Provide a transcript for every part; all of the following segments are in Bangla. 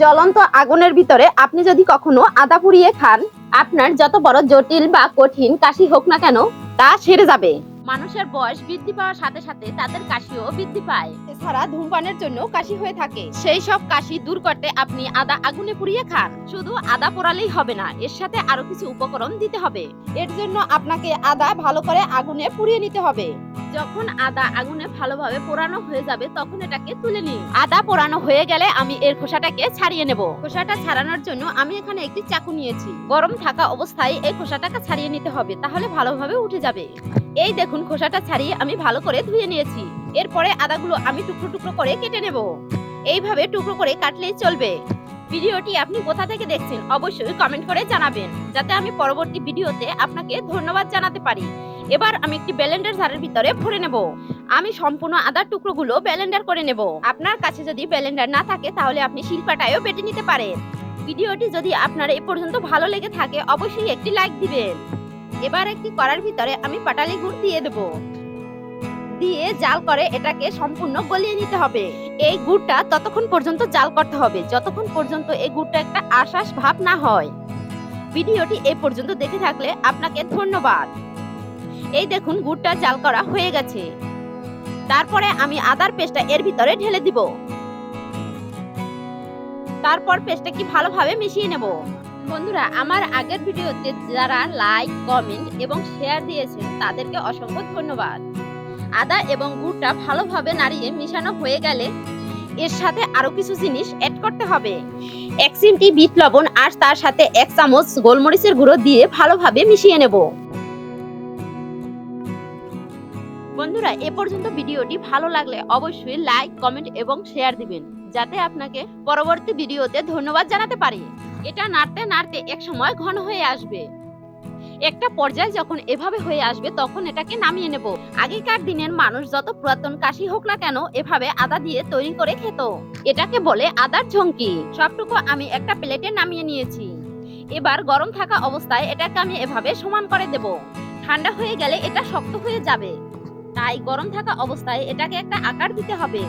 জ্বলন্ত আগুনের ভিতরে আপনি যদি কখনো আদা পুড়িয়ে খান, আপনার যত বড় জটিল বা কঠিন কাশি হোক না কেন, তা সেরে যাবে। মানুষের বয়স বৃদ্ধি পাওয়ার সাথে সাথে তাদের কাশিও বৃদ্ধি পায়। এছাড়া ধূমপানের জন্য কাশি হয়ে থাকে। সেই সব কাশি দূর করতে আপনি আদা আগুনে পুড়িয়ে খান। শুধু আদা পোড়ালেই হবে না, এর সাথে আরও কিছু উপকরণ দিতে হবে। এর জন্য আপনাকে আদা ভালো করে আগুনে পুড়িয়ে নিতে হবে। যখন আদা আগুনে ভালোভাবে পোড়ানো হয়ে যাবে, তখন এটাকে তুলে নিন। আদা পোড়ানো হয়ে গেলে আমি এর খোসাটাকে ছাড়িয়ে নেব। খোসাটা ছাড়ানোর জন্য আমি এখানে একটি চাকু নিয়েছি। গরম থাকা অবস্থায় এই খোসাটাকে ছাড়িয়ে নিতে হবে, তাহলে ভালোভাবে উঠে যাবে। এই দেখুন, খোসাটা ছাড়িয়ে আমি ভালো করে ধুয়ে নিয়েছি। এরপরে আদাগুলো আমি টুকরো টুকরো করে কেটে নেব। এইভাবে টুকরো করে কাটলেই চলবে। ভিডিওটি আপনি কোথা থেকে দেখছেন, অবশ্যই কমেন্ট করে জানাবেন, যাতে আমি পরবর্তী ভিডিওতে আপনাকে ধন্যবাদ জানাতে পারি। এবার আমি একটি ব্লেন্ডার জারের ভিতরে ভরে নেব। আমি সম্পূর্ণ আদার টুকরোগুলো ব্লেন্ডার করে নেব। আপনার কাছে যদি ব্লেন্ডার না থাকে, তাহলে আপনি শিল্পাটায়ও বেটে নিতে পারেন। ভিডিওটি যদি আপনার এ পর্যন্ত ভালো লেগে থাকে, অবশ্যই একটি লাইক দিবেন। এবার একটি কড়ার ভিতরে আমি পাটালি গুড় দিয়ে দেব। দিয়ে জাল করে এটাকে সম্পূর্ণ গলিয়ে নিতে হবে। এই গুড়টা ততক্ষণ পর্যন্ত জাল করতে হবে, যতক্ষণ পর্যন্ত এই গুড়টা একটা আশ্বাস ভাব না হয়। ভিডিওটি এ পর্যন্ত দেখে থাকলে আপনাকে ধন্যবাদ। এই দেখুন, গুড়টা জাল করা হয়ে গেছে। তারপরে আমি আদার পেস্টটা এর ভিতরে ঢেলে দিব। তারপর পেস্টটা কি ভালোভাবে মিশিয়ে নেব। বন্ধুরা, আমার আগের ভিডিওতে যারা লাইক কমেন্ট এবং শেয়ার দিয়েছেন, তাদেরকে অসংখ্য ধন্যবাদ। আদা এবং গুড়টা ভালোভাবে নাড়িয়ে মিশানো হয়ে গেলে এর সাথে আরও কিছু জিনিস অ্যাড করতে হবে। এক চিমটি বিট লবণ আর তার সাথে এক চামচ গোলমরিচের গুঁড়ো দিয়ে ভালোভাবে মিশিয়ে নেব। বন্ধুরা, এ পর্যন্ত ভিডিওটি ভালো লাগলে অবশ্যই লাইক কমেন্ট এবং শেয়ার দিবেন, যাতে আপনাকে পরবর্তী ভিডিওতে ধন্যবাদ জানাতে পারি। এটা নাড়তে নাড়তে এক সময় ঘন হয়ে আসবে। একটা পর্যায়ে যখন এভাবে হয়ে আসবে, তখন এটাকে নামিয়ে নেব। আগেকার দিনের মানুষ যত পুরাতন কাশি হোক না কেন, এভাবে আদা দিয়ে তৈরি করে খেত। এটাকে বলে আদার ঝঙ্কি সবটুকু আমি একটা প্লেটে নামিয়ে নিয়েছি। এবার গরম থাকা অবস্থায় এটাকে আমি এভাবে সমান করে দেব। ঠান্ডা হয়ে গেলে এটা শক্ত হয়ে যাবে। তাই গরম থাকা অবস্থায় এটাকে একটা আকার দিতে হবে।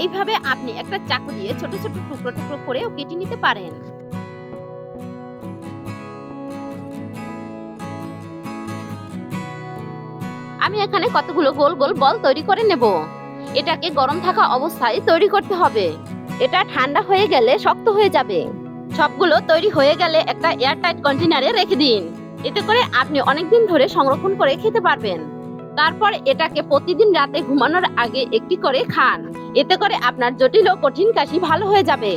এইভাবে আপনি একটা চাকু দিয়ে ছোট ছোট টুকরো টুকরো করেও কেটে নিতে পারেন। আমি এখানে কতগুলো গোল গোল বল তৈরি করে নেব। এটাকে গরম থাকা অবস্থায় তৈরি করতে হবে। এটা ঠান্ডা হয়ে গেলে শক্ত হয়ে যাবে। সবগুলো তৈরি হয়ে গেলে একটা এয়ারটাইট কন্টেনারে রেখে দিন। এতে করে আপনি অনেকদিন ধরে সংরক্ষণ করে খেতে পারবেন। তারপর এটাকে প্রতিদিন রাতে ঘুমানোর আগে একটি করে খান। এতে করে আপনার জটিল ও কঠিন কাশি ভালো হয়ে যাবে।